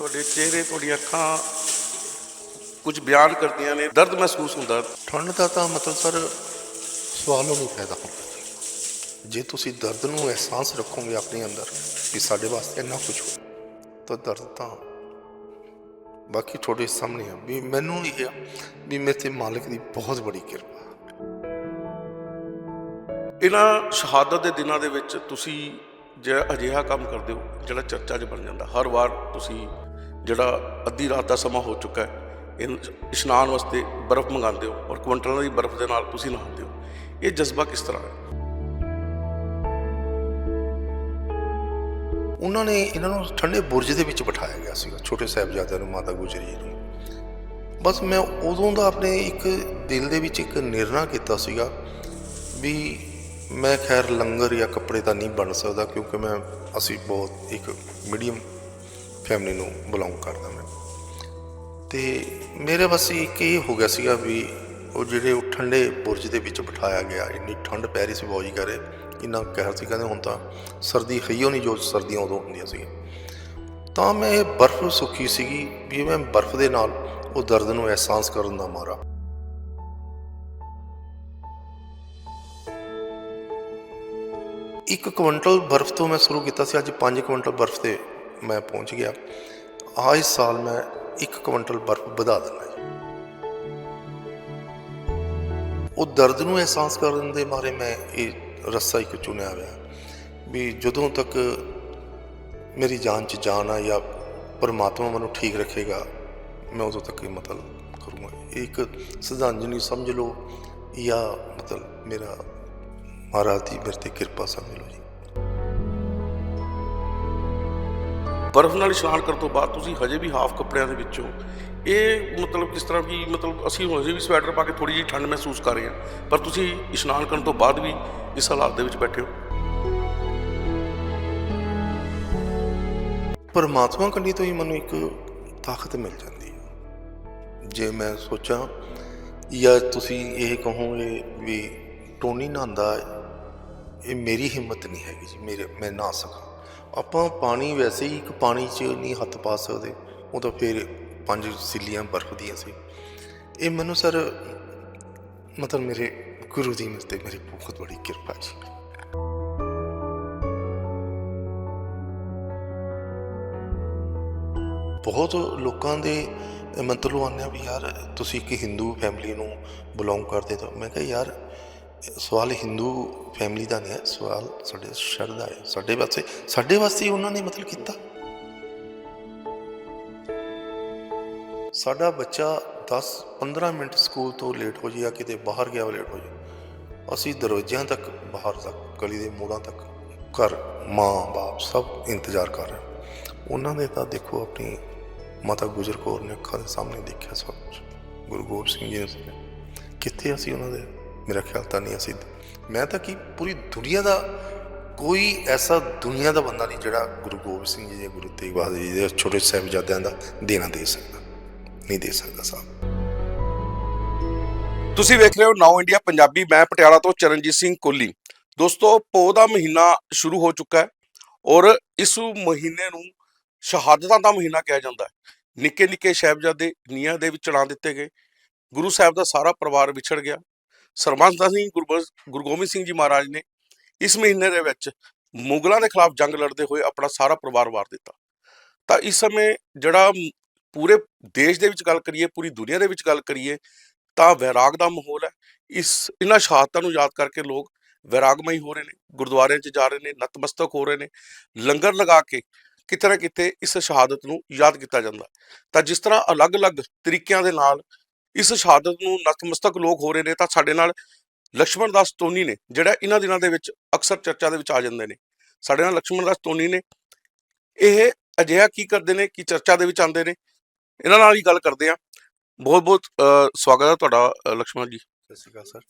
ਤੁਹਾਡੇ ਚਿਹਰੇ ਤੁਹਾਡੀਆਂ ਅੱਖਾਂ ਕੁਝ ਬਿਆਨ ਕਰਦੀਆਂ ਨੇ ਦਰਦ ਮਹਿਸੂਸ ਹੁੰਦਾ। ਠੰਡ ਦਾ ਤਾਂ ਮਤਲਬ ਸਰ ਸਵਾਲੋਂ ਨਹੀਂ ਪੈਦਾ ਹੁੰਦਾ। ਜੀ। ਤੁਸੀਂ ਦਰਦ ਨੂੰ ਅਹਿਸਾਸ ਰੱਖੋਗੇ ਆਪਣੇ ਅੰਦਰ ਵੀ ਸਾਡੇ ਵਾਸਤੇ ਇੰਨਾ ਕੁਝ ਹੋ ਤਾਂ ਦਰਦ ਤਾਂ ਬਾਕੀ ਤੁਹਾਡੇ ਸਾਹਮਣੇ ਆ। ਵੀ ਮੈਨੂੰ ਇਹ ਵੀ ਮੇਰੇ ਤੇ ਮਾਲਕ ਦੀ ਬਹੁਤ ਬੜੀ ਕਿਰਪਾ ਇਹਨਾਂ ਸ਼ਹਾਦਤ ਦੇ ਦਿਨਾਂ ਦੇ ਵਿੱਚ ਤੁਸੀਂ ਜਿਹੜਾ ਅਜਿਹਾ ਕੰਮ ਕਰਦੇ ਹੋ ਜਿਹੜਾ ਚਰਚਾ 'ਚ ਬਣ ਜਾਂਦਾ ਹਰ ਵਾਰ ਤੁਸੀਂ ਜਿਹੜਾ ਅੱਧੀ ਰਾਤ ਦਾ ਸਮਾਂ ਹੋ ਚੁੱਕਾ ਹੈ ਇਨ- ਇਸ਼ਨਾਨ ਵਾਸਤੇ ਬਰਫ਼ ਮੰਗਾਉਂਦੇ ਹੋ ਔਰ ਕੁਇੰਟਲਾਂ ਦੀ ਬਰਫ਼ ਦੇ ਨਾਲ ਤੁਸੀਂ ਨਹਾਉਂਦੇ ਹੋ। ਇਹ ਜਜ਼ਬਾ ਕਿਸ ਤਰ੍ਹਾਂ ਹੈ? ਉਹਨਾਂ ਨੇ ਇਹਨਾਂ ਨੂੰ ਠੰਡੇ ਬੁਰਜ ਦੇ ਵਿੱਚ ਬਿਠਾਇਆ ਗਿਆ ਸੀਗਾ, ਛੋਟੇ ਸਾਹਿਬਜ਼ਾਦਿਆਂ ਨੂੰ, ਮਾਤਾ ਗੁਜਰੀ ਜੀ ਨੂੰ। ਬਸ ਮੈਂ ਉਦੋਂ ਦਾ ਆਪਣੇ ਇੱਕ ਦਿਲ ਦੇ ਵਿੱਚ ਇੱਕ ਨਿਰਣਾ ਕੀਤਾ ਸੀਗਾ ਵੀ ਮੈਂ ਖੈਰ ਲੰਗਰ ਜਾਂ ਕੱਪੜੇ ਤਾਂ ਨਹੀਂ ਬਣ ਸਕਦਾ ਕਿਉਂਕਿ ਮੈਂ, ਅਸੀਂ ਬਹੁਤ ਇੱਕ ਮੀਡੀਅਮ ਫੈਮਿਲੀ ਨੂੰ ਬਿਲੋਂਗ ਕਰਦਾ ਮੈਂ। ਤੇ ਮੇਰੇ ਬਸ ਇੱਕ ਇਹ ਹੋ ਗਿਆ ਸੀਗਾ ਵੀ ਉਹ ਜਿਹੜੇ ਉਹ ਠੰਡੇ ਬੁਰਜ ਦੇ ਵਿੱਚ ਬਿਠਾਇਆ ਗਿਆ, ਇੰਨੀ ਠੰਡ ਪੈ ਰਹੀ ਸੀ ਬੌਜੀ ਕਰੇ ਇੰਨਾ ਕਹਿਰ ਸੀ ਕਹਿੰਦੇ ਹੁਣ ਤਾਂ ਸਰਦੀ ਹਈਓ ਨਹੀਂ ਜੋ ਸਰਦੀਆਂ ਉਦੋਂ ਹੁੰਦੀਆਂ ਸੀ ਤਾਂ ਮੈਂ ਇਹ ਬਰਫ਼ ਸੁੱਕੀ ਸੀਗੀ ਵੀ ਮੈਂ ਬਰਫ਼ ਦੇ ਨਾਲ ਉਹ ਦਰਦ ਨੂੰ ਅਹਿਸਾਸ ਕਰਨ ਦਾ ਮਾਰਾ। ਇੱਕ ਕੁਇੰਟਲ ਬਰਫ਼ ਤੋਂ ਮੈਂ ਸ਼ੁਰੂ ਕੀਤਾ ਸੀ, ਅੱਜ 5 ਕੁਇੰਟਲ ਬਰਫ਼ ਤੇ ਮੈਂ ਪਹੁੰਚ ਗਿਆ। ਆਹ ਇਸ ਸਾਲ ਮੈਂ 1 ਕੁਇੰਟਲ ਬਰਫ਼ ਵਧਾ ਦਿੰਦਾ ਜੀ। ਉਹ ਦਰਦ ਨੂੰ ਅਹਿਸਾਸ ਕਰਨ ਦੇ ਮਾਰੇ ਮੈਂ ਇਹ ਰਸਤਾ ਇੱਕ ਚੁਣਿਆ ਹੋਇਆ। ਵੀ ਜਦੋਂ ਤੱਕ ਮੇਰੀ ਜਾਨ 'ਚ ਜਾਨ ਆ ਜਾਂ ਪਰਮਾਤਮਾ ਮੈਨੂੰ ਠੀਕ ਰੱਖੇਗਾ, ਮੈਂ ਉਦੋਂ ਤੱਕ ਇਹ ਮਤਲਬ ਕਰੂੰਗਾ। ਇਹ ਇੱਕ ਸਿਧਾਂਜਲੀ ਸਮਝ ਲਓ ਜਾਂ ਮਤਲਬ ਮੇਰਾ ਮਹਾਰਾਜ ਦੀ ਮੇਰੇ ਤੇ ਕਿਰਪਾ ਸਮਝ ਲਓ ਬਰਫ਼ ਨਾਲ ਇਸ਼ਨਾਨ ਕਰਨ ਤੋਂ ਬਾਅਦ ਤੁਸੀਂ ਹਜੇ ਵੀ ਹਾਫ ਕੱਪੜਿਆਂ ਦੇ ਵਿੱਚੋਂ ਇਹ ਮਤਲਬ ਕਿਸ ਤਰ੍ਹਾਂ ਕਿ ਮਤਲਬ ਅਸੀਂ ਹਜੇ ਵੀ ਸਵੈਟਰ ਪਾ ਕੇ ਥੋੜੀ ਜਿਹੀ ਠੰਡ ਮਹਿਸੂਸ ਕਰ ਰਹੇ ਹਾਂ, ਪਰ ਤੁਸੀਂ ਇਸ਼ਨਾਨ ਕਰਨ ਤੋਂ ਬਾਅਦ ਵੀ ਇਸ ਹਾਲਾਤ ਦੇ ਵਿੱਚ ਬੈਠੇ ਹੋ। ਪਰਮਾਤਮਾ ਕੰਢੀ ਤੋਂ ਹੀ ਮੈਨੂੰ ਇੱਕ ਤਾਕਤ ਮਿਲ ਜਾਂਦੀ ਹੈ। ਜੇ ਮੈਂ ਸੋਚਾਂ, ਜਾਂ ਤੁਸੀਂ ਇਹ ਕਹੋਗੇ ਵੀ ਟੋਨੀ ਨਹਾਉਂਦਾ, ਇਹ ਮੇਰੀ ਹਿੰਮਤ ਨਹੀਂ ਹੈਗੀ ਜੀ, ਮੇਰੇ ਮੈਂ ਨਾ ਸਕਾਂ। ਆਪਾਂ ਪਾਣੀ ਵੈਸੇ ਹੀ ਇੱਕ ਪਾਣੀ 'ਚ ਨਹੀਂ ਹੱਥ ਪਾ ਸਕਦੇ। ਉਹ ਤਾਂ ਫਿਰ ਪੰਜ ਸਿੱਲੀਆਂ ਬਰਫ਼ ਦੀਆਂ ਸੀ। ਇਹ ਮੈਨੂੰ ਸਰ, ਮਤਲਬ ਮੇਰੇ ਗੁਰੂ ਜੀ ਮੇਰੇ ਤੇ ਮੇਰੀ ਬਹੁਤ ਬੜੀ ਕਿਰਪਾ ਜੀ। ਬਹੁਤ ਲੋਕਾਂ ਦੇ ਮੰਤਰ ਆਉਂਦੇ ਆ ਵੀ ਯਾਰ, ਤੁਸੀਂ ਇੱਕ ਹਿੰਦੂ ਫੈਮਿਲੀ ਨੂੰ ਬਿਲੋਂਗ ਕਰਦੇ ਤਾਂ ਮੈਂ ਕਿਹਾ ਯਾਰ ਸਵਾਲ ਹਿੰਦੂ ਫੈਮਿਲੀ ਦਾ ਨਹੀਂ ਹੈ, ਸਵਾਲ ਸਾਡੇ ਸ਼ਰਧਾ ਹੈ। ਸਾਡੇ ਵਾਸਤੇ ਸਾਡੇ ਵਾਸਤੇ ਉਹਨਾਂ ਨੇ ਮਤਲਬ ਕੀਤਾ। ਸਾਡਾ ਬੱਚਾ 10 15 ਮਿੰਟ ਸਕੂਲ ਤੋਂ ਲੇਟ ਹੋ ਜਾਏ ਜਾਂ ਕਿਤੇ ਬਾਹਰ ਗਿਆ ਹੋਇਆ ਲੇਟ ਹੋ ਜਾਏ, ਅਸੀਂ ਦਰਵਾਜ਼ਿਆਂ ਤੱਕ, ਬਾਹਰ ਤੱਕ, ਗਲੀ ਦੇ ਮੋੜਾਂ ਤੱਕ, ਘਰ, ਮਾਂ, ਬਾਪ ਸਭ ਇੰਤਜ਼ਾਰ ਕਰ ਰਹੇ ਉਹਨਾਂ ਦੇ ਤਾਂ ਦੇਖੋ ਆਪਣੀ ਮਾਤਾ ਗੁਜਰ ਕੌਰ ਨੇ ਅੱਖਾਂ ਦੇ ਸਾਹਮਣੇ ਦੇਖਿਆ ਸਭ ਕੁਝ ਗੁਰੂ ਗੋਬਿੰਦ ਸਿੰਘ ਜੀ ਨੇ ਕਿੱਥੇ ਅਸੀਂ ਉਹਨਾਂ ਦੇ ਮੇਰਾ ਖਿਆਲ ਤਾਂ ਨਹੀਂ ਅਸੀਂ ਮੈਂ ਤਾਂ ਕੀ ਪੂਰੀ ਦੁਨੀਆ ਦਾ ਕੋਈ ਐਸਾ ਦੁਨੀਆ ਦਾ ਬੰਦਾ ਨਹੀਂ ਜਿਹੜਾ ਗੁਰੂ ਗੋਬਿੰਦ ਸਿੰਘ ਜੀ ਦੇ, ਗੁਰੂ ਤੇਗ ਬਹਾਦਰ ਜੀ ਦੇ, ਛੋਟੇ ਸਾਹਿਬਜ਼ਾਦਿਆਂ ਦਾ ਦੇਣਾ ਦੇ ਸਕਦਾ, ਨਹੀਂ ਦੇ ਸਕਦਾ ਸਾਹਿਬ। ਤੁਸੀਂ ਵੇਖ ਰਹੇ ਹੋ ਨਾਓ ਇੰਡੀਆ ਪੰਜਾਬੀ, ਮੈਂ ਪਟਿਆਲਾ ਤੋਂ ਚਰਨਜੀਤ ਸਿੰਘ ਕੋਲੀ। ਦੋਸਤੋ ਪੋ ਦਾ ਮਹੀਨਾ ਸ਼ੁਰੂ ਹੋ ਚੁੱਕਾ ਹੈ ਔਰ ਇਸ ਮਹੀਨੇ ਨੂੰ ਸ਼ਹਾਦਤਾਂ ਦਾ ਮਹੀਨਾ ਕਿਹਾ ਜਾਂਦਾ ਹੈ। ਨਿੱਕੇ ਨਿੱਕੇ ਸਾਹਿਬਜ਼ਾਦੇ ਨੀਹਾਂ ਦੇ ਵਿੱਚ ਚੜਾ ਦਿੱਤੇ ਗਏ। ਗੁਰੂ ਸਾਹਿਬ ਦਾ ਸਾਰਾ ਪਰਿਵਾਰ ਵਿਛੜ ਗਿਆ। ਸਰਬੰਸ ਸਿੰਘ ਗੁਰੂ ਗੋਬਿੰਦ- ਗੁਰੂ ਗੋਬਿੰਦ ਸਿੰਘ ਜੀ ਮਹਾਰਾਜ ਨੇ, ਇਸ ਮਹੀਨੇ ਦੇ ਵਿੱਚ ਮੁਗਲਾਂ ਦੇ ਖਿਲਾਫ ਜੰਗ ਲੜਦੇ ਹੋਏ ਆਪਣਾ ਸਾਰਾ ਪਰਿਵਾਰ ਵਾਰ ਦਿੱਤਾ। ਤਾਂ ਇਸ ਸਮੇਂ ਜਿਹੜਾ ਪੂਰੇ ਦੇਸ਼ ਦੇ ਵਿੱਚ ਗੱਲ ਕਰੀਏ, ਪੂਰੀ ਦੁਨੀਆ ਦੇ ਵਿੱਚ ਗੱਲ ਕਰੀਏ, ਤਾਂ ਵੈਰਾਗ ਦਾ ਮਾਹੌਲ ਹੈ। ਇਸ, ਇਹਨਾਂ ਸ਼ਹਾਦਤਾਂ ਨੂੰ ਯਾਦ ਕਰਕੇ ਲੋਕ ਵੈਰਾਗਮਈ ਹੋ ਰਹੇ ਨੇ, ਗੁਰਦੁਆਰਿਆਂ 'ਚ ਜਾ ਰਹੇ ਨੇ, ਨਤਮਸਤਕ ਹੋ ਰਹੇ ਨੇ, ਲੰਗਰ ਲਗਾ ਕੇ ਕਿਤੇ ਨਾ ਕਿਤੇ ਇਸ ਸ਼ਹਾਦਤ ਨੂੰ ਯਾਦ ਕੀਤਾ ਜਾਂਦਾ। ਤਾਂ ਜਿਸ ਤਰ੍ਹਾਂ ਅਲੱਗ-ਅਲੱਗ ਤਰੀਕਿਆਂ ਦੇ ਨਾਲ ਇਸ ਸ਼ਹਾਦਤ ਨੂੰ ਨਤਮਸਤਕ ਲੋਕ ਹੋ ਰਹੇ ਨੇ ਤਾਂ ਸਾਡੇ ਨਾਲ ਲక్ష్మణ ਦਾਸ ਤੋਨੀ ਨੇ ਜਿਹੜਾ ਇਹਨਾਂ ਦਿਨਾਂ ਦੇ ਵਿੱਚ ਅਕਸਰ ਚਰਚਾ ਦੇ ਵਿੱਚ ਆ ਜਾਂਦੇ ਨੇ। ਸਾਡੇ ਨਾਲ ਲక్ష్మణ ਦਾਸ ਟੋਨੀ ਨੇ ਇਹ ਅਜਿਹਾ ਕੀ ਕਰਦੇ ਨੇ ਕਿ ਚਰਚਾ ਦੇ ਵਿੱਚ ਆਉਂਦੇ ਨੇ? ਇਹਨਾਂ ਨਾਲ ਹੀ ਗੱਲ ਕਰਦੇ ਆ ਬਹੁਤ ਬਹੁਤ ਸਵਾਗਤ ਹੈ ਤੁਹਾਡਾ ਲక్ష్మణ ਜੀ। ਸਤਿ ਸ਼੍ਰੀ ਅਕਾਲ ਸਰ।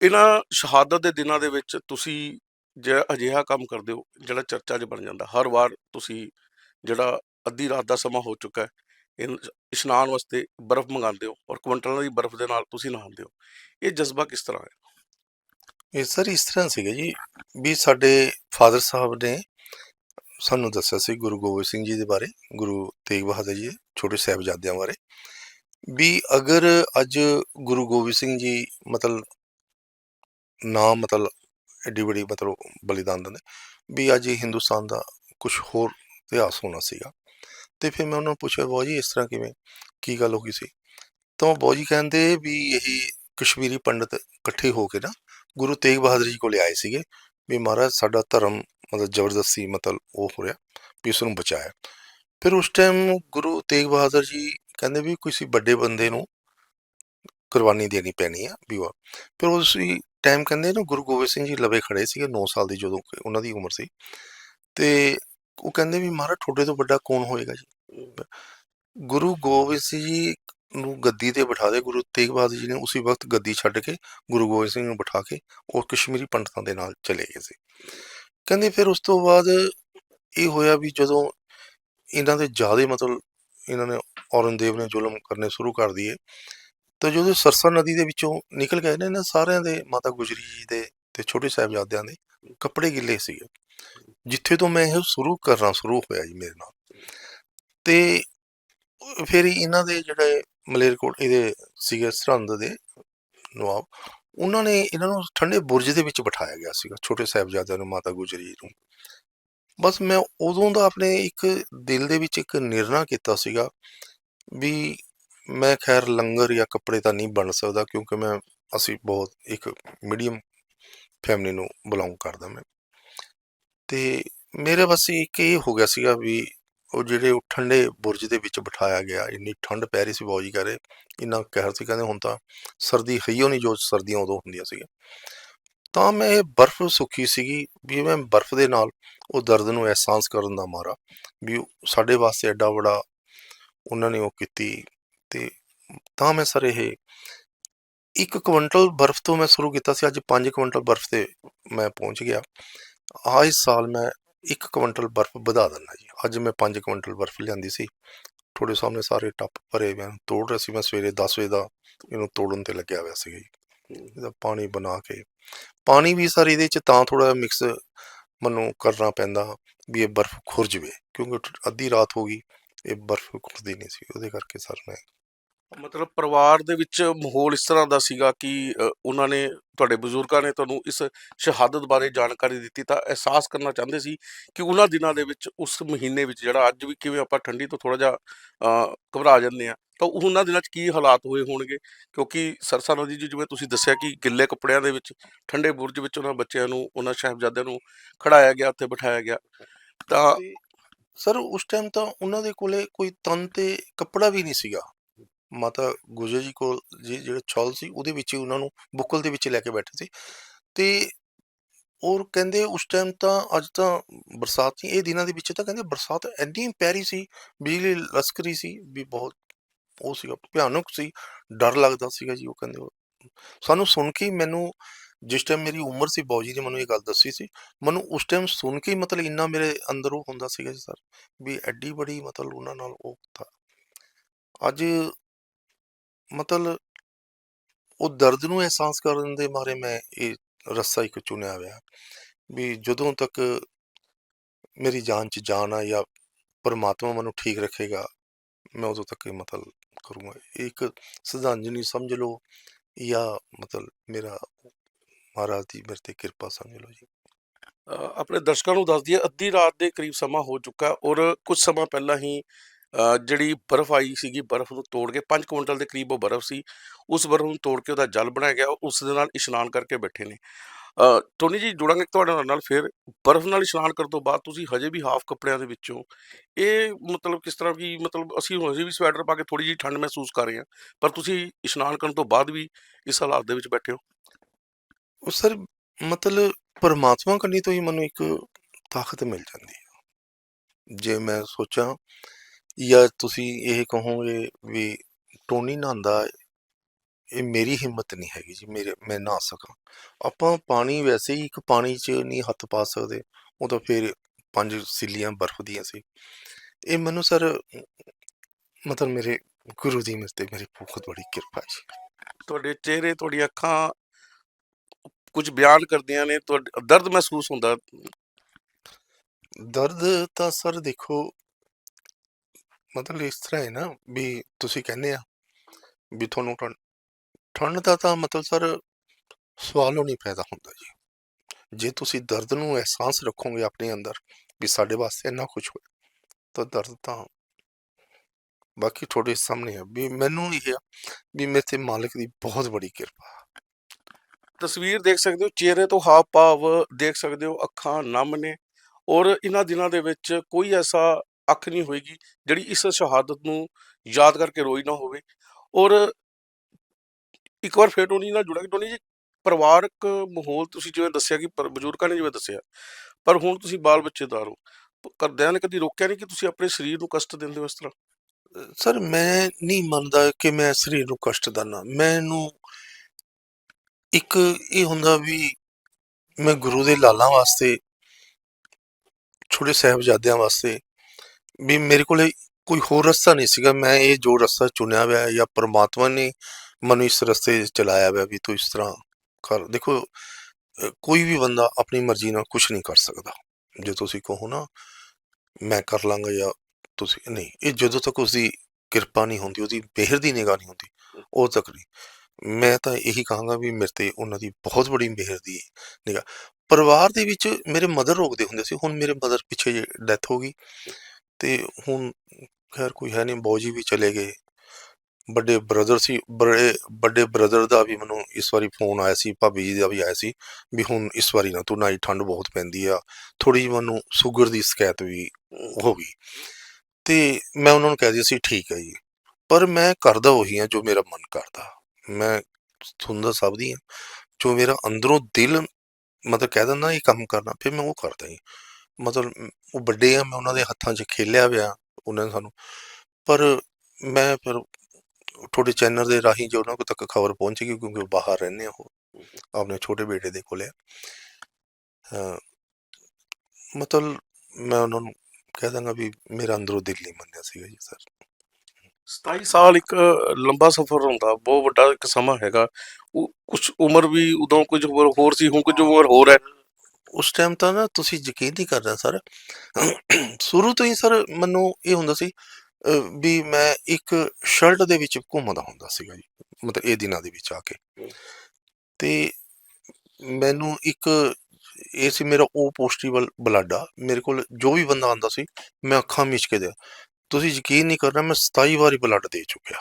ਇਹਨਾਂ ਸ਼ਹਾਦਤ ਦੇ ਦਿਨਾਂ ਦੇ ਵਿੱਚ ਤੁਸੀਂ ਜਿਹੜਾ ਅਜਿਹਾ ਕੰਮ ਕਰਦੇ ਹੋ ਜਿਹੜਾ ਚਰਚਾ 'ਚ ਬਣ ਜਾਂਦਾ। ਹਰ ਵਾਰ ਤੁਸੀਂ ਜਿਹੜਾ ਅੱਧੀ ਰਾਤ ਦਾ ਸਮਾਂ ਹੋ ਚੁੱਕਾ ਹੈ ਇਸ਼ਨਾਨ ਵਾਸਤੇ ਬਰਫ਼ ਮੰਗਾਉਂਦੇ ਹੋ ਔਰ ਕੁਇੰਟਲਾਂ ਦੀ ਬਰਫ਼ ਦੇ ਨਾਲ ਤੁਸੀਂ ਨਹਾਉਂਦੇ ਹੋ, ਇਹ ਜਜ਼ਬਾ ਕਿਸ ਤਰ੍ਹਾਂ ਹੈ? ਇਹ ਸਰ ਇਸ ਤਰ੍ਹਾਂ ਸੀਗਾ ਜੀ ਵੀ ਸਾਡੇ ਫਾਦਰ ਸਾਹਿਬ ਨੇ ਸਾਨੂੰ ਦੱਸਿਆ ਸੀ ਗੁਰੂ ਗੋਬਿੰਦ ਸਿੰਘ ਜੀ ਦੇ ਬਾਰੇ, ਗੁਰੂ ਤੇਗ ਬਹਾਦਰ ਜੀ ਛੋਟੇ ਸਾਹਿਬਜ਼ਾਦਿਆਂ ਬਾਰੇ ਵੀ ਅਗਰ ਅੱਜ ਗੁਰੂ ਗੋਬਿੰਦ ਸਿੰਘ ਜੀ ਮਤਲਬ ਨਾ ਮਤਲਬ ਐਡੀ ਬੜੀ ਮਤਲਬ ਬਲੀਦਾਨ ਦਿੰਦੇ, ਵੀ ਅੱਜ ਹਿੰਦੁਸਤਾਨ ਦਾ ਕੁਝ ਹੋਰ ਇਤਿਹਾਸ ਹੋਣਾ ਸੀਗਾ। ਤੇ ਫਿਰ ਮੈਂ ਉਹਨਾਂ ਨੂੰ ਪੁੱਛਿਆ ਬਾਊ ਜੀ, ਇਸ ਤਰ੍ਹਾਂ ਕਿਵੇਂ? ਕੀ ਗੱਲ ਹੋ ਗਈ ਸੀ? ਤਾਂ ਬਾਊ ਜੀ ਕਹਿੰਦੇ ਵੀ ਇਹ ਕਸ਼ਮੀਰੀ ਪੰਡਤ ਇਕੱਠੇ ਹੋ ਕੇ ਨਾ ਗੁਰੂ ਤੇਗ ਬਹਾਦਰ ਜੀ ਕੋਲੇ ਆਏ ਸੀਗੇ ਵੀ ਮਹਾਰਾਜ, ਸਾਡਾ ਧਰਮ ਮਤਲਬ ਜ਼ਬਰਦਸਤੀ ਮਤਲਬ ਉਹ ਹੋ ਰਿਹਾ ਵੀ ਇਸ ਨੂੰ ਬਚਾਇਆ। ਫਿਰ ਉਸ ਟਾਈਮ ਗੁਰੂ ਤੇਗ ਬਹਾਦਰ ਜੀ ਕਹਿੰਦੇ ਵੀ ਕਿਸੇ ਵੱਡੇ ਬੰਦੇ ਨੂੰ ਕੁਰਬਾਨੀ ਦੇਣੀ ਪੈਣੀ ਆ, ਵੀ ਉਹ ਫਿਰ ਉਸ ਟਾਈਮ ਕਹਿੰਦੇ ਨਾ ਗੁਰੂ ਗੋਬਿੰਦ ਸਿੰਘ ਜੀ ਲਵੇ ਖੜੇ ਸੀਗੇ 9 ਸਾਲ ਦੀ ਜਦੋਂ ਉਹਨਾਂ ਦੀ ਉਮਰ ਸੀ। ਤੇ ਉਹ ਕਹਿੰਦੇ ਵੀ ਮਹਾਰਾਜ ਤੁਹਾਡੇ ਤੋਂ ਵੱਡਾ ਕੌਣ ਹੋਏਗਾ ਜੀ? ਗੁਰੂ ਗੋਬਿੰਦ ਸਿੰਘ ਜੀ ਨੂੰ ਗੱਦੀ ਤੇ ਬਿਠਾ ਦੇ, ਗੁਰੂ ਤੇਗ ਬਹਾਦਰ ਜੀ ਨੇ ਉਸੇ ਵਕਤ ਗੱਦੀ ਛੱਡ ਕੇ ਗੁਰੂ ਗੋਬਿੰਦ ਸਿੰਘ ਨੂੰ ਬਿਠਾ ਕੇ ਉਹ ਕਸ਼ਮੀਰੀ ਪੰਡਤਾਂ ਦੇ ਨਾਲ ਚਲੇ ਗਏ ਸੀ। ਕਹਿੰਦੇ ਫਿਰ ਉਸ ਤੋਂ ਬਾਅਦ ਇਹ ਹੋਇਆ ਵੀ ਜਦੋਂ ਇਹਨਾਂ ਦੇ ਜ਼ਿਆਦਾ ਮਤਲਬ ਇਹਨਾਂ ਨੇ ਔਰੰਗਜ਼ੇਬ ਨੇ ਜ਼ੁਲਮ ਕਰਨੇ ਸ਼ੁਰੂ ਕਰ ਦਿਏ ਤਾਂ ਜਦੋਂ ਸਰਸਾ ਨਦੀ ਦੇ ਵਿੱਚੋਂ ਨਿਕਲ ਗਏ ਨੇ ਇਹਨਾਂ ਸਾਰਿਆਂ ਦੇ, ਮਾਤਾ ਗੁਜਰੀ ਜੀ ਦੇ ਤੇ ਛੋਟੇ ਸਾਹਿਬਜ਼ਾਦਿਆਂ ਦੇ ਕੱਪੜੇ ਗਿੱਲੇ ਸੀਗੇ। ਜਿੱਥੇ ਤੋਂ ਮੈਂ ਇਹ ਸ਼ੁਰੂ ਕਰਨਾ ਸ਼ੁਰੂ ਹੋਇਆ ਜੀ ਮੇਰੇ ਨਾਲ। ਤੇ ਫਿਰ ਇਹਨਾਂ ਦੇ ਜਿਹੜੇ ਮਲੇਰਕੋਟ ਇਹਦੇ ਸੀਗੇ ਸਰਹੰਦ ਦੇ ਨਵਾਬ, ਉਹਨਾਂ ਨੇ ਇਹਨਾਂ ਨੂੰ ਠੰਡੇ ਬੁਰਜ ਦੇ ਵਿੱਚ ਬਿਠਾਇਆ ਗਿਆ ਸੀਗਾ, ਛੋਟੇ ਸਾਹਿਬਜ਼ਾਦਿਆਂ ਨੂੰ, ਮਾਤਾ ਗੁਜਰੀ ਨੂੰ। ਬਸ ਮੈਂ ਉਦੋਂ ਦਾ ਆਪਣੇ ਇੱਕ ਦਿਲ ਦੇ ਵਿੱਚ ਇੱਕ ਨਿਰਣਾ ਕੀਤਾ ਸੀਗਾ ਵੀ ਮੈਂ ਖੈਰ ਲੰਗਰ ਜਾਂ ਕੱਪੜੇ ਤਾਂ ਨਹੀਂ ਬਣ ਸਕਦਾ ਕਿਉਂਕਿ ਮੈਂ, ਅਸੀਂ ਬਹੁਤ ਇੱਕ ਮੀਡੀਅਮ ਫੈਮਿਲੀ ਨੂੰ ਬਿਲੋਂਗ ਕਰਦਾ ਮੈਂ। ਤੇ ਮੇਰੇ ਬਸ ਇੱਕ ਇਹ ਹੋ ਗਿਆ ਸੀਗਾ ਵੀ ਉਹ ਜਿਹੜੇ ਉਹ ਠੰਡੇ ਬੁਰਜ ਦੇ ਵਿੱਚ ਬਿਠਾਇਆ ਗਿਆ, ਇੰਨੀ ਠੰਡ ਪੈ ਰਹੀ ਸੀ ਬਾਊ ਕਹ ਰਹੇ ਇੰਨਾ ਕਹਿਰ ਸੀ ਕਹਿੰਦੇ ਹੁਣ ਤਾਂ ਸਰਦੀ ਹੈ ਨਹੀਂ ਜੋ ਸਰਦੀਆਂ ਉਦੋਂ ਹੁੰਦੀਆਂ ਸੀਗੀਆਂ। ਤਾਂ ਮੈਂ ਇਹ ਬਰਫ਼ ਸੁੱਕੀ ਸੀਗੀ ਵੀ ਮੈਂ ਬਰਫ਼ ਦੇ ਨਾਲ ਉਹ ਦਰਦ ਨੂੰ ਅਹਿਸਾਸ ਕਰਨ ਦਾ ਮਾਰਾ ਵੀ ਸਾਡੇ ਵਾਸਤੇ ਐਡਾ ਬੜਾ ਉਹਨਾਂ ਨੇ ਉਹ ਕੀਤੀ ਤੇ ਤਾਂ ਮੈਂ ਸਰ ਇਹ ਇੱਕ ਕੁਇੰਟਲ ਬਰਫ਼ ਤੋਂ ਮੈਂ ਸ਼ੁਰੂ ਕੀਤਾ ਸੀ, ਅੱਜ 5 ਕੁਇੰਟਲ ਬਰਫ਼ ਤੇ ਮੈਂ ਪਹੁੰਚ ਗਿਆ। ਆਹ ਸਾਲ ਮੈਂ ਇੱਕ ਕੁਇੰਟਲ ਬਰਫ਼ ਵਧਾ ਦਿੰਦਾ ਜੀ। ਅੱਜ ਮੈਂ 5 ਕੁਇੰਟਲ ਬਰਫ਼ ਲਿਆਂਦੀ ਸੀ। ਤੁਹਾਡੇ ਸਾਹਮਣੇ ਸਾਰੇ ਟੱਪ ਭਰੇ ਮੈਂ ਤੋੜ ਰਿਹਾ ਸੀ ਮੈਂ ਸਵੇਰੇ 10 ਵਜੇ ਦਾ। ਇਹਨੂੰ ਤੋੜਨ ਤੇ ਲੱਗਿਆ ਹੋਇਆ ਸੀ ਜੀ। ਇਹਦਾ ਪਾਣੀ ਬਣਾ ਕੇ। ਪਾਣੀ ਵੀ ਸਰ ਇਹਦੇ ਚ ਤਾਂ ਥੋੜਾ ਮਿਕਸ ਮੈਨੂੰ ਕਰਨਾ ਪੈਂਦਾ ਵੀ ਇਹ ਬਰਫ਼ ਖੁਰ ਜਵੇ। ਕਿਉਂਕਿ ਅੱਧੀ ਰਾਤ ਹੋ ਗਈ। ਇਹ ਬਰਫ਼ ਖੁਰਦੀ ਨਹੀਂ ਸੀ। ਉਹਦੇ ਕਰਕੇ ਸਰ ਮੈਂ ਮਤਲਬ ਪਰਿਵਾਰ ਦੇ ਵਿੱਚ ਮਾਹੌਲ ਇਸ ਤਰ੍ਹਾਂ ਦਾ ਸੀਗਾ ਕਿ ਉਹਨਾਂ ਨੇ, ਤੁਹਾਡੇ ਬਜ਼ੁਰਗਾਂ ਨੇ ਤੁਹਾਨੂੰ ਇਸ ਸ਼ਹਾਦਤ ਬਾਰੇ ਜਾਣਕਾਰੀ ਦਿੱਤੀ ਤਾਂ ਅਹਿਸਾਸ ਕਰਨਾ ਚਾਹੁੰਦੇ ਸੀ ਕਿ ਉਹਨਾਂ ਦਿਨਾਂ ਦੇ ਵਿੱਚ, ਉਸ ਮਹੀਨੇ ਵਿੱਚ ਜਿਹੜਾ ਅੱਜ ਵੀ ਕਿਵੇਂ ਆਪਾਂ ਠੰਡੀ ਤੋਂ ਥੋੜਾ ਜਿਹਾ ਘਬਰਾ ਜਾਂਦੇ ਆ ਤਾਂ ਉਹਨਾਂ ਦਿਨਾਂ 'ਚ ਕੀ ਹਾਲਾਤ ਹੋਏ ਹੋਣਗੇ? ਕਿਉਂਕਿ ਸਰਸਾ ਨਦੀ ਜੀ, ਜਿਵੇਂ ਤੁਸੀਂ ਦੱਸਿਆ ਕਿ ਗਿੱਲੇ ਕੱਪੜਿਆਂ ਦੇ ਵਿੱਚ, ਠੰਡੇ ਬੁਰਜ ਵਿੱਚ ਉਹਨਾਂ ਬੱਚਿਆਂ ਨੂੰ, ਉਹਨਾਂ ਸਾਹਿਬਜ਼ਾਦਿਆਂ ਨੂੰ ਖੜਾਇਆ ਗਿਆ, ਉੱਥੇ ਬਿਠਾਇਆ ਗਿਆ, ਤਾਂ ਸਰ, ਉਸ ਟਾਈਮ ਤਾਂ ਉਹਨਾਂ ਦੇ ਕੋਲੇ ਕੋਈ ਤਨ ਤੇ ਕੱਪੜਾ ਵੀ ਨਹੀਂ ਸੀਗਾ। ਮਾਤਾ ਗੁਜਰ ਜੀ ਕੋਲ ਜੀ ਜਿਹੜਾ ਛੋਲ ਸੀ, ਉਹਦੇ ਵਿੱਚ ਹੀ ਉਹਨਾਂ ਨੂੰ ਬੁੱਕਲ ਦੇ ਵਿੱਚ ਲੈ ਕੇ ਬੈਠੇ ਸੀ ਤੇ ਔਰ ਕਹਿੰਦੇ ਉਸ ਟਾਈਮ ਤਾਂ ਅੱਜ ਤਾਂ ਬਰਸਾਤ ਸੀ, ਇਹ ਦਿਨਾਂ ਦੇ ਵਿੱਚ ਤਾਂ ਕਹਿੰਦੇ ਬਰਸਾਤ ਇੰਨੀ ਪੈਰੀ ਸੀ, ਬਿਜਲੀ ਲਸਕਰੀ ਸੀ ਵੀ ਬਹੁਤ, ਉਹ ਸੀਗਾ ਭਿਆਨਕ ਸੀ, ਡਰ ਲੱਗਦਾ ਸੀਗਾ ਜੀ ਉਹ ਕਹਿੰਦੇ ਉਹ। ਸਾਨੂੰ ਸੁਣ ਕੇ ਮੈਨੂੰ ਜਿਸ ਟਾਈਮ ਮੇਰੀ ਉਮਰ ਸੀ, ਬਾਊ ਜੀ ਨੇ ਮੈਨੂੰ ਇਹ ਗੱਲ ਦੱਸੀ ਸੀ, ਮੈਨੂੰ ਉਸ ਟਾਈਮ ਸੁਣ ਕੇ ਮਤਲਬ ਇੰਨਾ ਮੇਰੇ ਅੰਦਰ ਉਹ ਹੁੰਦਾ ਸੀਗਾ ਜੀ ਸਰ ਵੀ ਐਡੀ ਬੜੀ ਮਤਲਬ ਉਹਨਾਂ ਨਾਲ ਉਹ ਥਾ ਅੱਜ ਮਤਲਬ ਉਹ ਦਰਦ ਨੂੰ ਅਹਿਸਾਸ ਕਰਨ ਦੇ ਮਾਰੇ ਮੈਂ ਇਹ ਰਸਤਾ ਇੱਕ ਚੁਣਿਆ ਹੋਇਆ। ਵੀ ਜਦੋਂ ਤੱਕ ਮੇਰੀ ਜਾਨ ਚ ਜਾਨ ਆ ਜਾਂ ਪਰਮਾਤਮਾ ਮੈਨੂੰ ਠੀਕ ਰੱਖੇਗਾ ਮੈਂ ਉਦੋਂ ਤੱਕ ਇਹ ਮਤਲਬ ਕਰੂੰਗਾ। ਇਹ ਇੱਕ ਸ਼ਰਧਾਂਜਲੀ ਸਮਝ ਲਓ ਜਾਂ ਮਤਲਬ ਮੇਰਾ ਮਹਾਰਾਜ ਦੀ ਮੇਰੇ ਤੇ ਕਿਰਪਾ ਸਮਝ ਲਓ ਜੀ। ਅ, ਆਪਣੇ ਦਰਸ਼ਕਾਂ ਨੂੰ ਦੱਸ ਦਈਏ ਅੱਧੀ ਰਾਤ ਦੇ ਕਰੀਬ ਸਮਾਂ ਹੋ ਚੁੱਕਾ ਔਰ ਕੁਝ ਸਮਾਂ ਪਹਿਲਾਂ ਹੀ ਜਿਹੜੀ ਬਰਫ਼ ਆਈ ਸੀਗੀ ਬਰਫ਼ ਨੂੰ ਤੋੜ ਕੇ 5 ਕੁਇੰਟਲ ਦੇ ਕਰੀਬ ਉਹ ਬਰਫ਼ ਸੀ ਉਸ ਬਰਫ਼ ਨੂੰ ਤੋੜ ਕੇ ਉਹਦਾ ਜਲ ਬਣਾਇਆ ਗਿਆ ਉਸ ਦੇ ਨਾਲ ਇਸ਼ਨਾਨ ਕਰਕੇ ਬੈਠੇ ਨੇ। ਅ, ਟੋਨੀ ਜੀ ਜੁੜਾਂਗੇ ਤੁਹਾਡੇ ਨਾਲ ਫਿਰ ਬਰਫ਼ ਨਾਲ ਇਸ਼ਨਾਨ ਕਰਨ ਤੋਂ ਬਾਅਦ ਤੁਸੀਂ ਹਜੇ ਵੀ ਹਾਫ ਕੱਪੜਿਆਂ ਦੇ ਵਿੱਚੋਂ ਇਹ ਮਤਲਬ ਕਿਸ ਤਰ੍ਹਾਂ ਕੀ ਮਤਲਬ ਅਸੀਂ ਹਜੇ ਵੀ ਸਵੈਟਰ ਪਾ ਕੇ ਥੋੜੀ ਜਿਹੀ ਠੰਡ ਮਹਿਸੂਸ ਕਰ ਰਹੇ ਹਾਂ ਪਰ ਤੁਸੀਂ ਇਸ਼ਨਾਨ ਕਰਨ ਤੋਂ ਬਾਅਦ ਵੀ ਇਸ ਹਾਲਾਤ ਦੇ ਵਿੱਚ ਬੈਠੇ ਹੋ? ਉਹ ਸਰ ਮਤਲਬ ਪਰਮਾਤਮਾ ਕੰਨੀ ਤੋਂ ਹੀ ਮੈਨੂੰ ਇੱਕ ਤਾਕਤ ਮਿਲ ਜਾਂਦੀ ਹੈ। ਜੇ ਮੈਂ ਸੋਚਾਂ ਜਾਂ ਤੁਸੀਂ ਇਹ ਕਹੋਗੇ ਵੀ ਟੋਨੀ ਨਹਾਉਂਦਾ ਇਹ ਮੇਰੀ ਹਿੰਮਤ ਨਹੀਂ ਹੈਗੀ ਜੀ ਮੇਰੇ ਮੈਂ ਨਹਾ ਸਕਾਂ। ਆਪਾਂ ਪਾਣੀ ਵੈਸੇ ਹੀ ਇੱਕ ਪਾਣੀ 'ਚ ਨਹੀਂ ਹੱਥ ਪਾ ਸਕਦੇ ਉਹ ਤਾਂ ਫਿਰ ਪੰਜ ਸਿੱਲੀਆਂ ਬਰਫ਼ ਦੀਆਂ ਸੀ। ਇਹ ਮੈਨੂੰ ਸਰ ਮਤਲਬ ਮੇਰੇ ਗੁਰੂ ਦੀ ਤੇ ਮੇਰੀ ਬਹੁਤ ਬੜੀ ਕਿਰਪਾ ਜੀ। ਤੁਹਾਡੇ ਚਿਹਰੇ ਤੁਹਾਡੀਆਂ ਅੱਖਾਂ ਕੁਝ ਬਿਆਨ ਕਰਦੀਆਂ ਨੇ ਤੁਹਾਡੇ ਦਰਦ ਮਹਿਸੂਸ ਹੁੰਦਾ। ਦਰਦ ਤਾਂ ਸਰ ਦੇਖੋ ਮਤਲਬ ਇਸ ਤਰ੍ਹਾਂ ਹੈ ਨਾ ਵੀ ਤੁਸੀਂ ਕਹਿੰਦੇ ਆ ਵੀ ਤੁਹਾਨੂੰ ਠੰਡ ਠੰਡ ਦਾ ਤਾਂ ਮਤਲਬ ਸਰ ਸਵਾਲ ਨਹੀਂ ਪੈਦਾ ਹੁੰਦਾ ਜੀ। ਜੇ ਤੁਸੀਂ ਦਰਦ ਨੂੰ ਅਹਿਸਾਸ ਰੱਖੋਗੇ ਆਪਣੇ ਅੰਦਰ ਵੀ ਸਾਡੇ ਵਾਸਤੇ ਇੰਨਾ ਕੁਝ ਹੋਇਆ, ਤਾਂ ਦਰਦ ਤਾਂ ਬਾਕੀ ਤੁਹਾਡੇ ਸਾਹਮਣੇ ਆ ਵੀ ਮੈਨੂੰ ਇਹ ਆ ਵੀ ਮੇਰੇ ਤੇ ਮਾਲਕ ਦੀ ਬਹੁਤ ਬੜੀ ਕਿਰਪਾ ਤਸਵੀਰ ਦੇਖ ਸਕਦੇ ਹੋ, ਚਿਹਰੇ ਤੋਂ ਹਾਵ ਭਾਵ ਦੇਖ ਸਕਦੇ ਹੋ, ਅੱਖਾਂ ਨਮ ਨੇ ਔਰ ਇਹਨਾਂ ਦਿਨਾਂ ਦੇ ਵਿੱਚ ਕੋਈ ਐਸਾ ਅੱਖ ਨਹੀਂ ਹੋਏਗੀ, ਜਿਹੜੀ ਇਸ ਸ਼ਹਾਦਤ ਨੂੰ ਯਾਦ ਕਰਕੇ ਰੋਈ ਨਾ ਹੋਵੇ। ਔਰ ਇੱਕ ਵਾਰ ਫੇਰ ਟੋਨੀ ਨਾਲ ਜੁੜਾਂਗੇ। ਟੋਨੀ ਜੀ, ਪਰਿਵਾਰਕ ਮਾਹੌਲ ਤੁਸੀਂ ਜਿਵੇਂ ਦੱਸਿਆ ਕਿ ਬਜ਼ੁਰਗਾਂ ਨੇ ਜਿਵੇਂ ਦੱਸਿਆ, ਪਰ ਹੁਣ ਤੁਸੀਂ ਬਾਲ ਬੱਚੇਦਾਰ ਹੋ ਪ- ਨੇ ਕਦੀ ਰੋਕਿਆ ਨਹੀਂ ਕਿ ਤੁਸੀਂ ਆਪਣੇ ਸਰੀਰ ਨੂੰ ਕਸ਼ਟ ਦਿੰਦੇ ਹੋ ਇਸ ਤਰ੍ਹਾਂ? ਸਰ, ਮੈਂ ਨਹੀਂ ਮੰਨਦਾ ਕਿ ਮੈਂ ਸਰੀਰ ਨੂੰ ਕਸ਼ਟ ਦਿੰਦਾ। ਮੈਨੂੰ ਇੱਕ ਇਹ ਹੁੰਦਾ ਵੀ ਮੈਂ ਗੁਰੂ ਦੇ ਲਾਲਾਂ ਵਾਸਤੇ, ਛੋਟੇ ਸਾਹਿਬਜ਼ਾਦਿਆਂ ਵਾਸਤੇ ਵੀ ਮੇਰੇ ਕੋਲੇ ਕੋਈ ਹੋਰ ਰਸਤਾ ਨਹੀਂ ਸੀਗਾ। ਮੈਂ ਇਹ ਜੋ ਰਸਤਾ ਚੁਣਿਆ ਹੋਇਆ ਹੈ ਜਾਂ ਪਰਮਾਤਮਾ ਨੇ ਮੈਨੂੰ ਇਸ ਰਸਤੇ ਚਲਾਇਆ ਹੋਇਆ ਵੀ ਤੂੰ ਇਸ ਤਰ੍ਹਾਂ ਕਰ। ਦੇਖੋ ਕੋਈ ਵੀ ਬੰਦਾ ਆਪਣੀ ਮਰਜ਼ੀ ਨਾਲ ਕੁਝ ਨਹੀਂ ਕਰ ਸਕਦਾ। ਜੇ ਤੁਸੀਂ ਕਹੋ ਨਾ, ਮੈਂ ਕਰ ਲਾਂਗਾ ਜਾਂ ਤੁਸੀਂ, ਨਹੀਂ, ਇਹ ਜਦੋਂ ਤੱਕ ਉਸਦੀ ਕਿਰਪਾ ਨਹੀਂ ਹੁੰਦੀ, ਉਹਦੀ ਮਿਹਰ ਦੀ ਨਿਗਾਹ ਨਹੀਂ ਹੁੰਦੀ ਉਹ ਤੱਕ ਨਹੀਂ। ਮੈਂ ਤਾਂ ਇਹੀ ਕਹਾਂਗਾ ਵੀ ਮੇਰੇ ਤੇ ਉਹਨਾਂ ਦੀ ਬਹੁਤ ਬੜੀ ਮਿਹਰ ਦੀ ਨਿਗਾਹ। ਪਰਿਵਾਰ ਦੇ ਵਿੱਚ ਮੇਰੇ ਮਦਰ ਰੋਕਦੇ ਹੁੰਦੇ ਸੀ। ਹੁਣ ਮੇਰੇ ਮਦਰ ਪਿੱਛੇ ਜੇ ਡੈਥ ਹੋ ਗਈ ਤੇ ਹੁਣ ਖੈਰ ਕੋਈ ਹੈ ਨਹੀਂ ਬੌਜੀ ਵੀ ਚਲੇ ਗਏ। ਵੱਡੇ ਬ੍ਰਦਰ ਸੀ, ਬੜੇ, ਵੱਡੇ ਬ੍ਰਦਰ ਦਾ ਵੀ ਮੈਨੂੰ ਇਸ ਵਾਰੀ ਫੋਨ ਆਇਆ ਸੀ, ਭਾਬੀ ਜੀ ਦਾ ਵੀ ਆਇਆ ਸੀ, ਵੀ ਹੁਣ ਇਸ ਵਾਰੀ ਨਾ ਤੂੰ ਨਾ ਹੀ ਠੰਡ ਬਹੁਤ ਪੈਂਦੀ ਆ। ਥੋੜੀ ਜਿਹੀ ਮੈਨੂੰ ਸ਼ੂਗਰ ਦੀ ਸ਼ਿਕਾਇਤ ਵੀ ਹੋ ਗਈ। ਤੇ ਮੈਂ ਉਹਨਾਂ ਨੂੰ ਕਹਿ ਦਿਆ ਸੀ, ਠੀਕ ਹੈ ਜੀ। ਪਰ ਮੈਂ ਕਰਦਾ ਉਹੀ ਆ ਜੋ ਮੇਰਾ ਮਨ ਕਰਦਾ। ਮੈਂ ਸੁਣਦਾ ਸਭ ਦੀ ਹਾਂ, ਜੋ ਮੇਰਾ ਅੰਦਰੋਂ ਦਿਲ ਮਤਲਬ ਕਹਿ ਦਿੰਦਾ ਇਹ ਕੰਮ ਕਰਨਾ, ਫਿਰ ਮੈਂ ਉਹ ਕਰਦਾ ਹੀ ਮਤਲਬ ਉਹ ਵੱਡੇ ਆ, ਮੈਂ ਉਹਨਾਂ ਦੇ ਹੱਥਾਂ 'ਚ ਖੇਲਿਆ ਹੋਇਆ ਉਹਨਾਂ ਨੇ ਸਾਨੂੰ। ਪਰ ਮੈਂ ਫਿਰ ਤੁਹਾਡੇ ਚੈਨਲ ਦੇ ਰਾਹੀਂ ਜੋ ਉਹਨਾਂ ਕੋਲ ਤੱਕ ਖਬਰ ਪਹੁੰਚ ਗਈ, ਕਿਉਂਕਿ ਉਹ ਬਾਹਰ ਰਹਿੰਦੇ ਆ, ਉਹ ਆਪਣੇ ਛੋਟੇ ਬੇਟੇ ਦੇ ਕੋਲੇ ਅਹ ਮਤਲਬ ਮੈਂ ਉਹਨਾਂ ਨੂੰ ਕਹਿ ਦਾਂਗਾ ਵੀ ਮੇਰਾ ਅੰਦਰੋਂ ਦਿਲ ਨਹੀਂ ਮੰਨਿਆ ਸੀਗਾ ਜੀ, ਸਰ। 27 ਸਾਲ ਇੱਕ ਲੰਬਾ ਸਫ਼ਰ ਹੁੰਦਾ, ਬਹੁਤ ਵੱਡਾ ਇੱਕ ਸਮਾਂ ਹੈਗਾ। ਉਹ ਕੁਝ ਉਮਰ ਵੀ ਉਦੋਂ ਕੁਝ ਹੋਰ ਹੋਰ ਸੀ, ਹੁਣ ਕੁਝ ਉਮਰ ਹੋਰ ਹੈ। ਉਸ ਟਾਈਮ ਤਾਂ ਨਾ ਤੁਸੀਂ ਯਕੀਨ ਨਹੀਂ ਕਰਨਾ ਸਰ ਸ਼ੁਰੂ ਤੋਂ ਹੀ ਸਰ ਮੈਨੂੰ ਇਹ ਹੁੰਦਾ ਸੀ ਵੀ ਮੈਂ ਇੱਕ ਸ਼ਰਟ ਦੇ ਵਿੱਚ ਘੁੰਮਦਾ ਹੁੰਦਾ ਸੀਗਾ ਜੀ ਮਤਲਬ ਇਹ ਦਿਨਾਂ ਦੇ ਵਿੱਚ ਆ ਕੇ। ਤੇ ਮੈਨੂੰ ਇੱਕ ਇਹ ਸੀ ਮੇਰਾ ਉਹ ਪੋਜ਼ਿਟਿਵ ਬਲੱਡ ਆ ਮੇਰੇ ਕੋਲ ਜੋ ਵੀ ਬੰਦਾ ਆਂਦਾ ਸੀ ਮੈਂ ਅੱਖਾਂ ਮੀਚ ਕੇ ਦੇ ਤੁਸੀਂ ਯਕੀਨ ਨਹੀਂ ਕਰਨਾ ਮੈਂ 27 ਵਾਰੀ ਬਲੱਡ ਦੇ ਚੁੱਕਿਆ।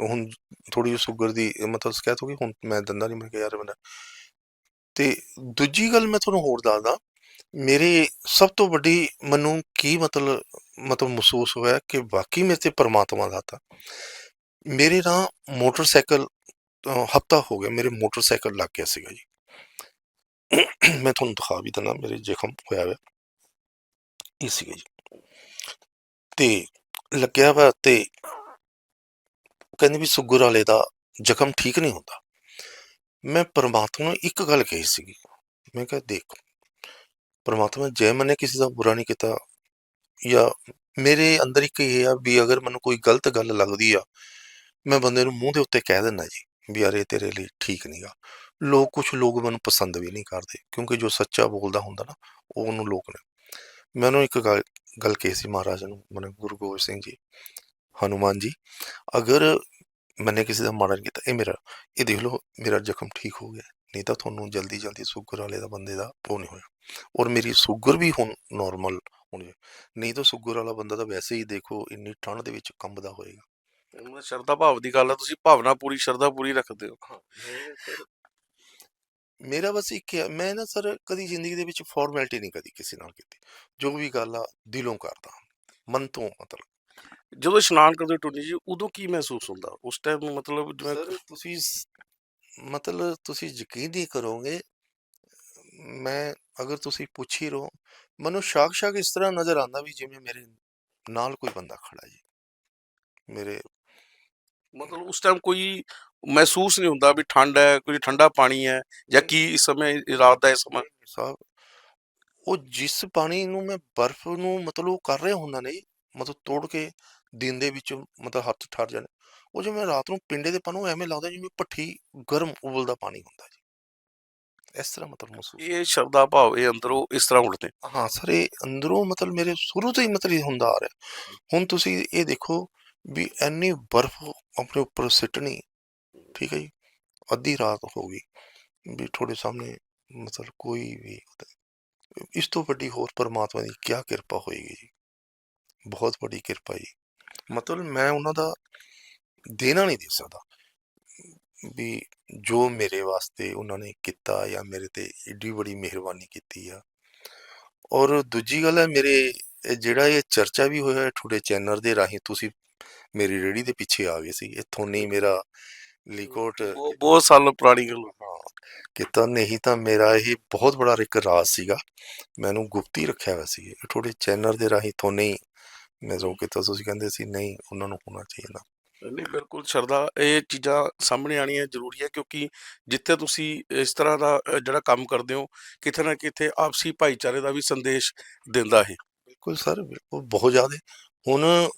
ਹੁਣ ਥੋੜੀ ਜਿਹੀ ਸ਼ੂਗਰ ਦੀ ਮਤਲਬ ਸ਼ਿਕਾਇਤ ਹੋ ਗਈ ਹੁਣ ਮੈਂ ਦੰਦਾ ਨਹੀਂ ਮੈਂ ਕਿਹਾ ਯਾਰ ਮੈਂ ਤੇ ਦੂਜੀ ਗੱਲ ਮੈਂ ਤੁਹਾਨੂੰ ਹੋਰ ਦੱਸਦਾ, ਮੇਰੇ ਸਭ ਤੋਂ ਵੱਡੀ ਮੈਨੂੰ ਕੀ ਮਤਲਬ ਮਤਲਬ ਮਹਿਸੂਸ ਹੋਇਆ ਕਿ ਵਾਕਈ ਮੇਰੇ ਤੇ ਪਰਮਾਤਮਾ ਦਾ ਤਾ ਮੇਰੇ ਨਾਲ ਮੋਟਰਸਾਈਕਲ ਹਫਤਾ ਹੋ ਗਿਆ ਮੇਰੇ ਮੋਟਰਸਾਈਕਲ ਲੱਗ ਗਿਆ ਸੀਗਾ ਜੀ। ਮੈਂ ਤੁਹਾਨੂੰ ਦਿਖਾ ਵੀ ਦਿੰਦਾ, ਮੇਰੇ ਜ਼ਖਮ ਹੋਇਆ ਹੋਇਆ। ਇਹ ਸੀਗਾ ਜੀ। ਤੇ ਲੱਗਿਆ ਵਾ ਤੇ ਕਹਿੰਦੇ ਵੀ ਸ਼ੂਗਰ ਵਾਲੇ ਦਾ ਜ਼ਖਮ ਠੀਕ ਨਹੀਂ ਹੁੰਦਾ। ਮੈਂ ਪਰਮਾਤਮਾ ਨੂੰ ਇੱਕ ਗੱਲ ਕਹੀ ਸੀਗੀ। ਮੈਂ ਕਿਹਾ, ਦੇਖ, ਪਰਮਾਤਮਾ ਜੇ ਮੈਨੇ ਕਿਸੇ ਦਾ ਬੁਰਾ ਨਹੀਂ ਕੀਤਾ ਜਾਂ ਮੇਰੇ ਅੰਦਰ ਇੱਕ ਇਹ ਆ ਵੀ ਅਗਰ ਮੈਨੂੰ ਕੋਈ ਗਲਤ ਗੱਲ ਲੱਗਦੀ ਆ, ਮੈਂ ਬੰਦੇ ਨੂੰ ਮੂੰਹ ਦੇ ਉੱਤੇ ਕਹਿ ਦਿੰਦਾ ਜੀ ਵੀ ਯਾਰ ਇਹ ਤੇਰੇ ਲਈ ਠੀਕ ਨਹੀਂਗਾ ਲੋਕ ਕੁਝ ਲੋਕ ਮੈਨੂੰ ਪਸੰਦ ਵੀ ਨਹੀਂ ਕਰਦੇ ਕਿਉਂਕਿ ਜੋ ਸੱਚਾ ਬੋਲਦਾ ਹੁੰਦਾ ਨਾ, ਉਹ ਉਹਨੂੰ ਲੋਕ ਨੇ। ਮੈਂ ਉਹਨੂੰ ਇੱਕ ਗੱਲ ਗੱਲ ਕਹੀ ਸੀ ਮਹਾਰਾਜ ਨੂੰ, ਮਨੇ ਗੁਰੂ ਗੋਬਿੰਦ ਸਿੰਘ ਜੀ, ਹਨੂਮਾਨ ਜੀ, ਅਗਰ ਮੈਨੇ ਕਿਸੇ ਦਾ ਮਾੜਾ ਨਹੀਂ ਕੀਤਾ ਇਹ ਮੇਰਾ ਇਹ ਦੇਖ ਲਓ ਮੇਰਾ ਜ਼ਖਮ ਠੀਕ ਹੋ ਗਿਆ ਨਹੀਂ ਤਾਂ ਤੁਹਾਨੂੰ ਜਲਦੀ ਜਲਦੀ ਸ਼ੂਗਰ ਵਾਲੇ ਦਾ ਬੰਦੇ ਦਾ ਉਹ ਨਹੀਂ ਹੋਇਆ ਔਰ ਮੇਰੀ ਸ਼ੂਗਰ ਵੀ ਹੁਣ ਨਾਰਮਲ ਹੋਣੀ ਨਹੀਂ ਤਾਂ ਸ਼ੂਗਰ ਵਾਲਾ ਬੰਦਾ ਤਾਂ ਵੈਸੇ ਹੀ ਦੇਖੋ ਇੰਨੀ ਠੰਡ ਦੇ ਵਿੱਚ ਕੰਬਦਾ ਹੋਏਗਾ ਮਤਲਬ ਸ਼ਰਧਾ ਭਾਵ ਦੀ ਗੱਲ ਹੈ ਤੁਸੀਂ ਭਾਵਨਾ ਪੂਰੀ ਸ਼ਰਧਾ ਪੂਰੀ ਰੱਖਦੇ ਹੋ ਮੇਰਾ ਬਸ ਇੱਕ ਮੈਂ ਨਾ ਸਰ ਕਦੀ ਜ਼ਿੰਦਗੀ ਦੇ ਵਿੱਚ ਫਾਰਮੈਲਿਟੀ ਨਹੀਂ ਕਦੀ ਕਿਸੇ ਨਾਲ ਕੀਤੀ ਜੋ ਵੀ ਗੱਲ ਆ ਦਿਲੋਂ ਕਰਦਾ ਮਨ ਤੋਂ ਮਤਲਬ ਜਦੋਂ ਇਸ਼ਨਾਨ ਕਰਦੇ ਟੋਨੀ ਜੀ ਉਦੋਂ ਕੀ ਮਹਿਸੂਸ ਹੁੰਦਾ? ਉਸ ਟਾਈਮ ਮਤਲਬ ਜਿਵੇਂ ਸਰ ਤੁਸੀਂ ਮਤਲਬ ਤੁਸੀਂ ਯਕੀਨ ਨਹੀਂ ਕਰੋਗੇ ਮੈਂ ਅਗਰ ਤੁਸੀਂ ਪੁੱਛ ਹੀ ਰਹੋ ਮੈਨੂੰ ਸ਼ਾਕ ਸ਼ਾਕ ਇਸ ਤਰ੍ਹਾਂ ਨਜ਼ਰ ਆਉਂਦਾ ਵੀ ਜਿਵੇਂ ਮੇਰੇ ਨਾਲ ਕੋਈ ਬੰਦਾ ਖੜਾ ਜੀ ਮੇਰੇ ਮਤਲਬ ਉਸ ਟਾਈਮ ਕੋਈ ਮਹਿਸੂਸ ਨਹੀਂ ਹੁੰਦਾ ਵੀ ਠੰਡ ਹੈ ਕੋਈ ਠੰਡਾ ਪਾਣੀ ਹੈ ਜਾਂ ਕੀ ਇਸ ਸਮੇਂ ਰਾਤ ਦਾ ਇਹ ਸਮਾਂ? ਸਾਹਿਬ ਉਹ ਜਿਸ ਪਾਣੀ ਨੂੰ ਮੈਂ ਬਰਫ਼ ਨੂੰ ਮਤਲਬ ਉਹ ਕਰ ਰਿਹਾ ਹੁੰਦਾ ਨਹੀਂ ਮਤਲਬ ਤੋੜ ਕੇ ਦਿਨ ਦੇ ਵਿੱਚ ਮਤਲਬ ਹੱਥ ਠਰ ਜਾਣੇ। ਉਹ ਜਿਵੇਂ ਰਾਤ ਨੂੰ ਪਿੰਡੇ ਦੇ ਪਾਣੀ ਐਵੇਂ ਲੱਗਦਾ ਜਿਵੇਂ ਭੱਠੀ ਗਰਮ ਉਬਲਦਾ ਪਾਣੀ ਹੁੰਦਾ ਜੀ। ਇਸ ਤਰ੍ਹਾਂ ਮਤਲਬ ਮਹਿਸੂਸ ਇਹ ਸ਼ਬਦਾ ਭਾਵ ਇਹ ਅੰਦਰੋਂ ਇਸ ਤਰ੍ਹਾਂ ਉੱਠਦੇ ਹਾਂ ਸਰ ਇਹ ਅੰਦਰੋਂ ਮਤਲਬ ਮੇਰੇ ਸ਼ੁਰੂ ਤੋਂ ਹੀ ਮਤਲਬ ਇਹ ਹੁੰਦਾ ਆ ਰਿਹਾ। ਹੁਣ ਤੁਸੀਂ ਇਹ ਦੇਖੋ ਵੀ ਐਨੀ ਬਰਫ਼ ਆਪਣੇ ਉੱਪਰ ਸਿੱਟਣੀ ਠੀਕ ਹੈ ਜੀ ਅੱਧੀ ਰਾਤ ਹੋ ਗਈ ਵੀ ਤੁਹਾਡੇ ਸਾਹਮਣੇ ਮਤਲਬ ਕੋਈ ਵੀ ਇਸ ਤੋਂ ਵੱਡੀ ਹੋਰ ਪਰਮਾਤਮਾ ਦੀ ਕੀ ਕਿਰਪਾ ਹੋਏਗੀ ਜੀ। ਬਹੁਤ ਵੱਡੀ ਕਿਰਪਾ ਜੀ। ਮਤਲਬ ਮੈਂ ਉਹਨਾਂ ਦਾ ਦੇਣਾ ਨਹੀਂ ਦੇ ਸਕਦਾ। ਵੀ ਜੋ ਮੇਰੇ ਵਾਸਤੇ ਉਹਨਾਂ ਨੇ ਕੀਤਾ ਜਾਂ ਮੇਰੇ ਤੇ ਏਡੀ ਬੜੀ ਮਿਹਰਬਾਨੀ ਕੀਤੀ ਆ। ਔਰ ਦੂਜੀ ਗੱਲ ਹੈ ਮੇਰੇ ਜਿਹੜਾ ਇਹ ਚਰਚਾ ਵੀ ਹੋਇਆ ਤੁਹਾਡੇ ਚੈਨਲ ਦੇ ਰਾਹੀਂ ਤੁਸੀਂ ਮੇਰੀ ਰੇੜੀ ਦੇ ਪਿੱਛੇ ਆ ਗਏ ਸੀ। ਇੱਥੋਂ ਨਹੀਂ ਮੇਰਾ ਲਿਕੋਟ ਬਹੁਤ ਸਾਲ ਪੁਰਾਣੀ ਗੱਲ ਕੀਤਾ ਨਹੀਂ ਤਾਂ ਮੇਰਾ ਇਹ ਬਹੁਤ ਬੜਾ ਇੱਕ ਰਾਜ਼ ਸੀਗਾ। ਮੈਨੂੰ ਗੁਪਤੀ ਰੱਖਿਆ ਹੋਇਆ ਸੀ। ਤੁਹਾਡੇ ਚੈਨਲ ਦੇ ਰਾਹੀਂ ਤੋਂ ਨਹੀਂ ਮੈਂ ਜੋ ਕੀਤਾ ਤੁਸੀਂ ਕਹਿੰਦੇ ਸੀ ਨਹੀਂ ਉਹਨਾਂ ਨੂੰ ਹੋਣਾ ਚਾਹੀਦਾ। ਨਹੀਂ ਬਿਲਕੁਲ ਸ਼ਰਦਾ ਇਹ ਚੀਜ਼ਾਂ ਸਾਹਮਣੇ ਆਣੀਆਂ ਜ਼ਰੂਰੀ ਹੈ ਕਿਉਂਕਿ ਜਿੱਥੇ ਤੁਸੀਂ ਇਸ ਤਰ੍ਹਾਂ ਦਾ ਜਿਹੜਾ ਕੰਮ ਕਰਦੇ ਹੋ ਕਿਤੇ ਨਾ ਕਿਤੇ ਆਪਸੀ ਭਾਈਚਾਰੇ ਦਾ ਵੀ ਸੰਦੇਸ਼ ਦਿੰਦਾ ਹੈ ਬਿਲਕੁਲ ਸਰ ਬਿਲਕੁਲ ਬਹੁਤ ਜ਼ਿਆਦਾ। ਹੁਣ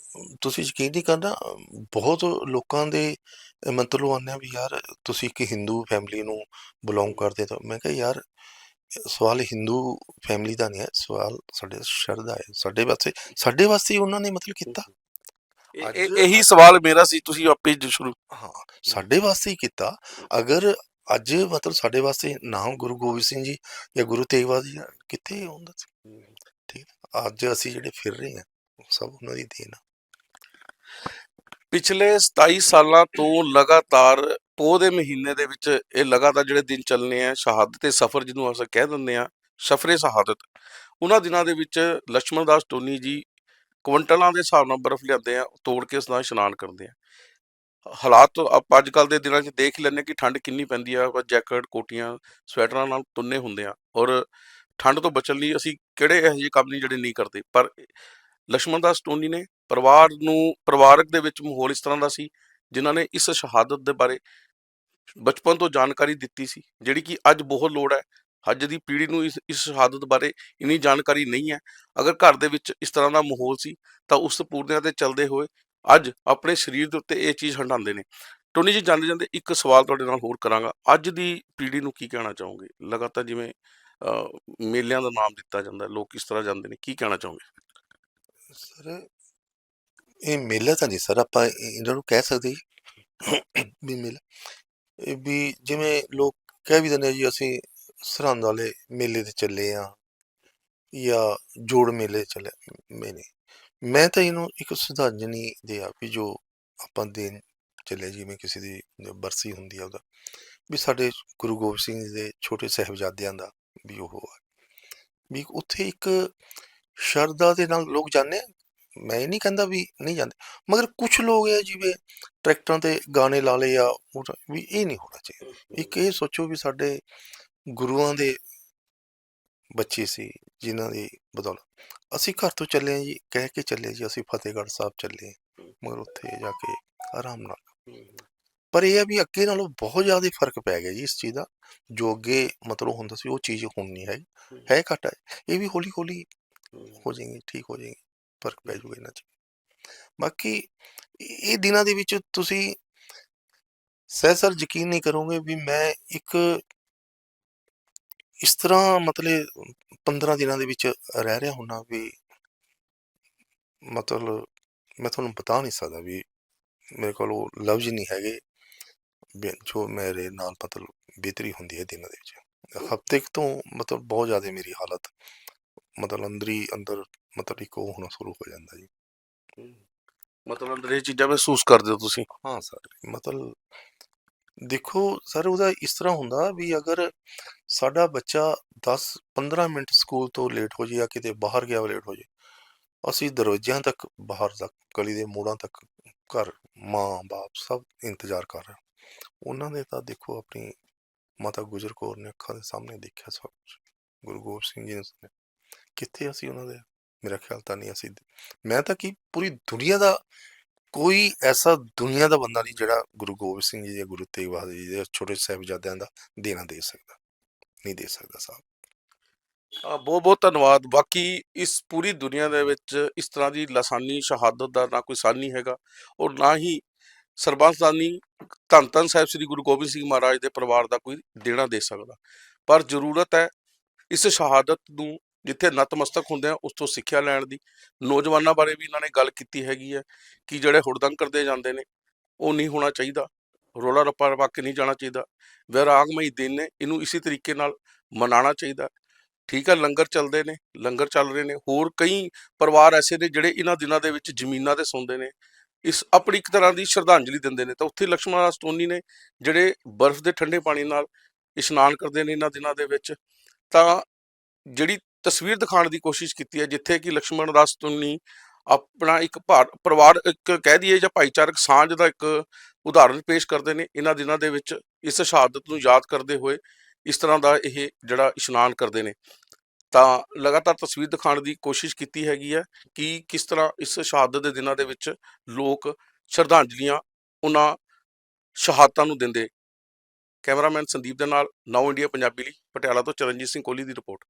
ਤੁਸੀਂ ਯਕੀਨ ਨਹੀਂ ਕਰਨਾ ਬਹੁਤ ਲੋਕਾਂ ਦੇ ਮਤਲਬ ਆਉਂਦੇ ਆ ਵੀ ਯਾਰ ਤੁਸੀਂ ਇੱਕ ਹਿੰਦੂ ਫੈਮਿਲੀ ਨੂੰ ਬਿਲੋਂਗ ਕਰਦੇ ਤਾਂ ਮੈਂ ਕਿਹਾ ਯਾਰ ਸਵਾਲ ਹਿੰਦੂ ਫੈਮਿਲੀ ਦਾ ਨਹੀਂ ਹੈ ਸਵਾਲ ਸਾਡੇ ਸ਼ਰਧਾ ਹੈ ਸਾਡੇ ਵਾਸਤੇ ਸਾਡੇ ਵਾਸਤੇ ਹੀ ਉਹਨਾਂ ਨੇ ਮਤਲਬ ਕੀਤਾ। ਇਹ- ਅੱਜ- ਇਹ- ਸਵਾਲ ਮੇਰਾ ਸੀ ਤੁਸੀਂ ਆਪੇ ਹੀ ਸ਼ੁਰੂ। ਹਾਂ ਸਾਡੇ ਵਾਸਤੇ ਹੀ ਕੀਤਾ। ਅਗਰ ਅੱਜ ਮਤਲਬ ਸਾਡੇ ਵਾਸਤੇ ਨਾ ਗੁਰੂ ਗੋਬਿੰਦ ਸਿੰਘ ਜੀ ਜਾਂ ਗੁਰੂ ਤੇਗ ਬਹਾਦਰ ਜੀ ਕਿੱਥੇ ਹੁੰਦਾ ਸੀ ਠੀਕ ਹੈ। ਅੱਜ ਅਸੀਂ ਜਿਹੜੇ ਫਿਰ ਰਹੇ ਹਾਂ ਸਭ ਉਹਨਾਂ ਦੀ ਦੇਣ ਆ। ਪਿਛਲੇ 27 ਸਾਲਾਂ ਤੋਂ ਲਗਾਤਾਰ ਪੋ ਦੇ ਮਹੀਨੇ ਦੇ ਵਿੱਚ ਇਹ ਲਗਾਤਾਰ ਜਿਹੜੇ ਦਿਨ ਚੱਲਨੇ ਆ, ਸ਼ਹਾਦਤ ਤੇ ਸਫਰ ਜਿਹਨੂੰ ਅਸੀਂ ਕਹਿ ਦਿੰਦੇ ਆ, ਸਫਰੇ ਸ਼ਹਾਦਤ। ਉਹਨਾਂ ਦਿਨਾਂ ਦੇ ਵਿੱਚ ਲక్ష్మణ ਦਾਸ ਟੋਨੀ ਜੀ ਕੁਇੰਟਲਾਂ ਦੇ ਹਿਸਾਬ ਨਾਲ ਬਰਫ਼ ਲਿਆਉਂਦੇ ਆ, ਤੋੜ ਕੇ ਉਸ ਨਾਲ ਇਸ਼ਨਾਨ ਕਰਦੇ ਆ। ਹਾਲਾਤ ਆਪ ਅੱਜ ਕੱਲ ਦੇ ਦਿਨਾਂ 'ਚ ਦੇਖ ਲੈਣੇ ਕਿ ਠੰਡ ਕਿੰਨੀ ਪੈਂਦੀ ਆ ਜੈਕਟ, ਕੋਟੀਆਂ, ਸਵੈਟਰਾਂ ਨਾਲ ਤੁੰਨੇ ਹੁੰਦੇ ਆ ਔਰ ਠੰਡ ਤੋਂ ਬਚਣ ਲਈ ਅਸੀਂ ਕਿਹੜੇ ਇਹੋ ਜਿਹੇ ਕੰਮ ਨਹੀਂ ਜਿਹੜੇ ਨਹੀਂ ਕਰਦੇ। ਪਰ ਲక్ష్మణ ਦਾਸ ਟੋਨੀ ਨੇ ਪਰਿਵਾਰ ਨੂੰ, ਪਰਿਵਾਰਕ ਦੇ ਵਿੱਚ ਮਾਹੌਲ ਇਸ ਤਰ੍ਹਾਂ ਦਾ ਸੀ ਜਿਨ੍ਹਾਂ ਨੇ ਇਸ ਸ਼ਹਾਦਤ ਦੇ ਬਾਰੇ ਬਚਪਨ ਤੋਂ ਜਾਣਕਾਰੀ ਦਿੱਤੀ ਸੀ ਜਿਹੜੀ ਕਿ ਅੱਜ ਬਹੁਤ ਲੋੜ ਹੈ। ਅੱਜ ਦੀ ਪੀੜ੍ਹੀ ਨੂੰ ਇਸ ਇਸ ਸ਼ਹਾਦਤ ਬਾਰੇ ਇੰਨੀ ਜਾਣਕਾਰੀ ਨਹੀਂ ਹੈ। ਅਗਰ ਘਰ ਦੇ ਵਿੱਚ ਇਸ ਤਰ੍ਹਾਂ ਦਾ ਮਾਹੌਲ ਸੀ ਤਾਂ ਉਸ ਪੂਰਨਿਆਂ ਤੇ ਚੱਲਦੇ ਹੋਏ ਅੱਜ ਆਪਣੇ ਸਰੀਰ ਦੇ ਉੱਤੇ ਇਹ ਚੀਜ਼ ਹੰਡਾਉਂਦੇ ਨੇ। ਟੋਨੀ ਜੀ ਜਾਂਦੇ ਜਾਂਦੇ ਇੱਕ ਸਵਾਲ ਤੁਹਾਡੇ ਨਾਲ ਹੋਰ ਕਰਾਂਗਾ। ਅੱਜ ਦੀ ਪੀੜ੍ਹੀ ਨੂੰ ਕੀ ਕਹਿਣਾ ਚਾਹੋਗੇ? ਲਗਾਤਾਰ ਜਿਵੇਂ ਅਹ, ਮੇਲਿਆਂ ਦਾ ਨਾਮ ਦਿੱਤਾ ਜਾਂਦਾ ਲੋਕ ਕਿਸ ਤਰ੍ਹਾਂ ਜਾਂਦੇ ਨੇ ਕੀ ਕਹਿਣਾ ਚਾਹੋਗੇ? ਸਰ ਇਹ ਮੇਲਾ ਤਾਂ ਨਹੀਂ ਸਰ ਆਪਾਂ ਇਹਨਾਂ ਨੂੰ ਕਹਿ ਸਕਦੇ ਵੀ ਮੇਲਾ ਇਹ ਵੀ ਜਿਵੇਂ ਲੋਕ ਕਹਿ ਵੀ ਦਿੰਦੇ ਆ ਜੀ, ਅਸੀਂ ਸਰਹੰਦ ਵਾਲੇ ਮੇਲੇ ਤੇ ਚੱਲੇ ਆ ਜਾਂ ਜੋੜ ਮੇਲੇ ਤੇ ਚੱਲੇ ਮੈਂ ਮੈਂ ਤਾਂ ਇਹਨੂੰ ਇੱਕ ਸ਼ਰਧਾਂਜਲੀ ਦੇ ਆ ਵੀ ਜੋ ਆਪਾਂ ਦੇਣ ਚੱਲੇ, ਜਿਵੇਂ ਕਿਸੇ ਦੀ ਬਰਸੀ ਹੁੰਦੀ ਆ ਉਹਦਾ, ਵੀ ਸਾਡੇ ਗੁਰੂ ਗੋਬਿੰਦ ਸਿੰਘ ਜੀ ਦੇ ਛੋਟੇ ਸਾਹਿਬਜ਼ਾਦਿਆਂ ਦਾ ਵੀ ਉਹ ਆ। ਵੀ ਉੱਥੇ ਇੱਕ ਸ਼ਰਧਾ ਦੇ ਨਾਲ ਲੋਕ ਜਾਂਦੇ ਮੈਂ ਇਹ ਨਹੀਂ ਕਹਿੰਦਾ ਵੀ ਨਹੀਂ ਜਾਂਦੇ ਮਗਰ ਕੁਝ ਲੋਕ ਹੈ ਜਿਵੇਂ ਟਰੈਕਟਰਾਂ ਤੇ ਗਾਣੇ ਲਾ ਲਏ ਆ ਵੀ ਇਹ ਨਹੀਂ ਹੋਣਾ ਚਾਹੀਦਾ। ਇੱਕ ਇਹ ਸੋਚੋ ਵੀ ਸਾਡੇ ਗੁਰੂਆਂ ਦੇ ਬੱਚੇ ਸੀ ਜਿਨ੍ਹਾਂ ਦੀ ਬਦੌਲਤ। ਅਸੀਂ ਘਰ ਤੋਂ ਚੱਲੇ ਹਾਂ ਜੀ ਕਹਿ ਕੇ ਚੱਲੇ ਜੀ ਅਸੀਂ ਫਤਿਹਗੜ੍ਹ ਸਾਹਿਬ ਚੱਲੇ। ਮਗਰ ਉੱਥੇ ਜਾ ਕੇ ਆਰਾਮ ਨਾਲ। ਪਰ ਇਹ ਹੈ ਵੀ ਅੱਗੇ ਨਾਲੋਂ ਬਹੁਤ ਜ਼ਿਆਦਾ ਫ਼ਰਕ ਪੈ ਗਿਆ ਜੀ ਇਸ ਚੀਜ਼ ਦਾ। ਜੋ ਅੱਗੇ ਮਤਲਬ ਹੁੰਦਾ ਸੀ ਉਹ ਚੀਜ਼ ਹੁਣ ਨਹੀਂ ਹੈ। ਹੈ ਘੱਟ ਇਹ ਵੀ ਹੌਲੀ ਹੌਲੀ ਹੋ ਜਾਏਗੀ ਠੀਕ ਹੋ ਜਾਏਗੀ। ਫ਼ਰਕ ਪੈ ਜਾਊਗਾ ਇਹਨਾਂ 'ਚ। ਬਾਕੀ ਇਹ ਦਿਨਾਂ ਦੇ ਵਿੱਚ ਤੁਸੀਂ ਸਹਿਸਰ ਯਕੀਨ ਨਹੀਂ ਕਰੋਗੇ ਵੀ ਮੈਂ ਇੱਕ ਇਸ ਤਰ੍ਹਾਂ ਮਤਲਬ 15 ਦਿਨਾਂ ਦੇ ਵਿੱਚ ਰਹਿ ਰਿਹਾ ਹੁੰਨਾ ਵੀ ਮਤਲਬ ਮੈਂ ਤੁਹਾਨੂੰ ਬਤਾ ਨਹੀਂ ਸਕਦਾ ਵੀ ਮੇਰੇ ਕੋਲ ਉਹ ਲਫ਼ਜ਼ ਨਹੀਂ ਹੈਗੇ ਜੋ ਮੇਰੇ ਨਾਲ ਮਤਲਬ ਬਿਹਤਰੀ ਹੁੰਦੀ ਹੈ ਦਿਨਾਂ ਦੇ ਵਿੱਚ। ਹਫ਼ਤੇ ਤੋਂ ਮਤਲਬ ਬਹੁਤ ਜ਼ਿਆਦਾ ਮੇਰੀ ਹਾਲਤ ਮਤਲਬ ਅੰਦਰ ਹੀ ਅੰਦਰ ਮਤਲਬ ਇੱਕ ਉਹ ਹੋਣਾ ਸ਼ੁਰੂ ਹੋ ਜਾਂਦਾ ਜੀ। ਮਤਲਬ ਅੰਦਰ ਇਹ ਚੀਜ਼ਾਂ ਮਹਿਸੂਸ ਕਰਦੇ ਹੋ ਤੁਸੀਂ? ਹਾਂ ਸਰ ਮਤਲਬ ਦੇਖੋ ਸਰ ਉਹਦਾ ਇਸ ਤਰ੍ਹਾਂ ਹੁੰਦਾ ਵੀ ਅਗਰ ਸਾਡਾ ਬੱਚਾ 10 15 ਮਿੰਟ ਸਕੂਲ ਤੋਂ ਲੇਟ ਹੋ ਜਾਏ ਜਾਂ ਕਿਤੇ ਬਾਹਰ ਗਿਆ ਲੇਟ ਹੋ ਜਾਏ ਅਸੀਂ ਦਰਵਾਜ਼ਿਆਂ ਤੱਕ ਬਾਹਰ ਤੱਕ ਗਲੀ ਦੇ ਮੋੜਾਂ ਤੱਕ ਘਰ ਮਾਂ ਬਾਪ ਸਭ ਇੰਤਜ਼ਾਰ ਕਰ ਰਹੇ ਉਹਨਾਂ ਨੇ ਤਾਂ ਦੇਖੋ ਆਪਣੀ ਮਾਤਾ ਗੁਜਰ ਕੌਰ ਨੇ ਅੱਖਾਂ ਦੇ ਸਾਹਮਣੇ ਦੇਖਿਆ ਸਭ ਕੁਛ ਗੁਰੂ ਗੋਬਿੰਦ ਸਿੰਘ ਜੀ ਨੇ ਕਿੱਥੇ ਅਸੀਂ ਉਹਨਾਂ ਦੇ, ਮੇਰਾ ਖਿਆਲ ਤਾਂ ਨਹੀਂ ਅਸੀਂ, ਮੈਂ ਤਾਂ ਕੀ ਪੂਰੀ ਦੁਨੀਆ ਦਾ ਕੋਈ ਐਸਾ ਦੁਨੀਆ ਦਾ ਬੰਦਾ ਨਹੀਂ ਜਿਹੜਾ ਗੁਰੂ ਗੋਬਿੰਦ ਸਿੰਘ ਜੀ ਜਾਂ ਗੁਰੂ ਤੇਗ ਬਹਾਦਰ ਜੀ ਦੇ ਛੋਟੇ ਸਾਹਿਬਜ਼ਾਦਿਆਂ ਦਾ ਦੇਣਾ ਦੇ ਸਕਦਾ, ਨਹੀਂ ਦੇ ਸਕਦਾ ਸਾਹਿਬ। ਬਹੁਤ ਬਹੁਤ ਧੰਨਵਾਦ। ਬਾਕੀ ਇਸ ਪੂਰੀ ਦੁਨੀਆ ਦੇ ਵਿੱਚ ਇਸ ਤਰ੍ਹਾਂ ਦੀ ਲਾਸਾਨੀ ਸ਼ਹਾਦਤ ਦਾ ਨਾ ਕੋਈ ਸਾਨੀ ਹੈਗਾ ਔਰ ਨਾ ਹੀ ਸਰਬੰਸਦਾਨੀ ਧੰਨ ਧੰਨ ਸਾਹਿਬ ਸ੍ਰੀ ਗੁਰੂ ਗੋਬਿੰਦ ਸਿੰਘ ਮਹਾਰਾਜ ਦੇ ਪਰਿਵਾਰ ਦਾ ਕੋਈ ਦੇਣਾ ਦੇ ਸਕਦਾ। ਪਰ ਜ਼ਰੂਰਤ ਹੈ ਇਸ ਸ਼ਹਾਦਤ ਨੂੰ ਜਿੱਥੇ ਨਤਮਸਤਕ ਹੁੰਦੇ ਆ, ਉਸ ਤੋਂ ਸਿੱਖਿਆ ਲੈਣ ਦੀ। ਨੌਜਵਾਨਾਂ ਬਾਰੇ ਵੀ ਇਹਨਾਂ ਨੇ ਗੱਲ ਕੀਤੀ ਹੈਗੀ ਹੈ ਕਿ ਜਿਹੜੇ ਹੁੜਦੰਗ ਕਰਦੇ ਜਾਂਦੇ ਨੇ, ਉਹ ਨਹੀਂ ਹੋਣਾ ਚਾਹੀਦਾ। ਰੋਲਾ ਰੱਪਾ ਰਵਾ ਕੇ ਨਹੀਂ ਜਾਣਾ ਚਾਹੀਦਾ। ਵਿਰਾਗਮਈ ਦਿਨ ਨੇ, ਇਹਨੂੰ ਇਸੇ ਤਰੀਕੇ ਨਾਲ ਮਨਾਉਣਾ ਚਾਹੀਦਾ। ਠੀਕ ਹੈ, ਲੰਗਰ ਚੱਲਦੇ ਨੇ, ਲੰਗਰ ਚੱਲ ਰਹੇ ਨੇ। ਹੋਰ ਕਈ ਪਰਿਵਾਰ ਐਸੇ ਨੇ ਜਿਹੜੇ ਇਹਨਾਂ ਦਿਨਾਂ ਦੇ ਵਿੱਚ ਜ਼ਮੀਨਾਂ ਤੇ ਸੌਂਦੇ ਨੇ। ਇਸ ਆਪਣੀ ਇੱਕ ਤਰ੍ਹਾਂ ਦੀ ਸ਼ਰਧਾਂਜਲੀ ਦਿੰਦੇ ਨੇ। ਤਾਂ ਉੱਥੇ ਲక్ష్ਮਣ ਸਟੋਨੀ ਨੇ ਜਿਹੜੇ ਬਰਫ਼ ਦੇ ਠੰਡੇ ਪਾਣੀ ਨਾਲ ਇਸ਼ਨਾਨ ਕਰਦੇ ਨੇ ਇਹਨਾਂ ਦਿਨਾਂ ਦੇ ਵਿੱਚ। ਤਾਂ ਜਿਹੜੀ ਤਸਵੀਰ ਦਿਖਾਉਣ ਦੀ ਕੋਸ਼ਿਸ਼ ਕੀਤੀ ਹੈ, ਜਿੱਥੇ ਕਿ ਲਕਸ਼ਮਣ ਦਾਸ ਤੁੰਨੀ ਆਪਣਾ ਇੱਕ ਪਰਿਵਾਰ ਇੱਕ ਕਹਿ ਦਈਏ ਜਾਂ ਭਾਈਚਾਰਕ ਸਾਂਝ ਦਾ ਇੱਕ ਉਦਾਹਰਨ ਪੇਸ਼ ਕਰਦੇ ਨੇ। ਇਹਨਾਂ ਦਿਨਾਂ ਦੇ ਵਿੱਚ ਇਸ ਸ਼ਹਾਦਤ ਨੂੰ ਯਾਦ ਕਰਦੇ ਹੋਏ ਇਸ ਤਰ੍ਹਾਂ ਦਾ ਇਹ ਜਿਹੜਾ ਇਸ਼ਨਾਨ ਕਰਦੇ ਨੇ। ਤਾਂ ਲਗਾਤਾਰ ਤਸਵੀਰ ਦਿਖਾਉਣ ਦੀ ਕੋਸ਼ਿਸ਼ ਕੀਤੀ ਹੈਗੀ ਹੈ ਕਿ ਕਿਸ ਤਰ੍ਹਾਂ ਇਸ ਸ਼ਹਾਦਤ ਦੇ ਦਿਨਾਂ ਦੇ ਵਿੱਚ ਲੋਕ ਸ਼ਰਧਾਂਜਲੀਆਂ ਉਹਨਾਂ ਸ਼ਹਾਦਤਾਂ ਨੂੰ ਦਿੰਦੇ। ਕੈਮਰਾਮੈਨ ਸੰਦੀਪ ਦੇ ਨਾਲ ਨਾਉ ਇੰਡੀਆ ਪੰਜਾਬੀ ਲਈ, ਪਟਿਆਲਾ ਤੋਂ ਚਰਨਜੀਤ ਸਿੰਘ ਕੋਹਲੀ ਦੀ ਰਿਪੋਰਟ।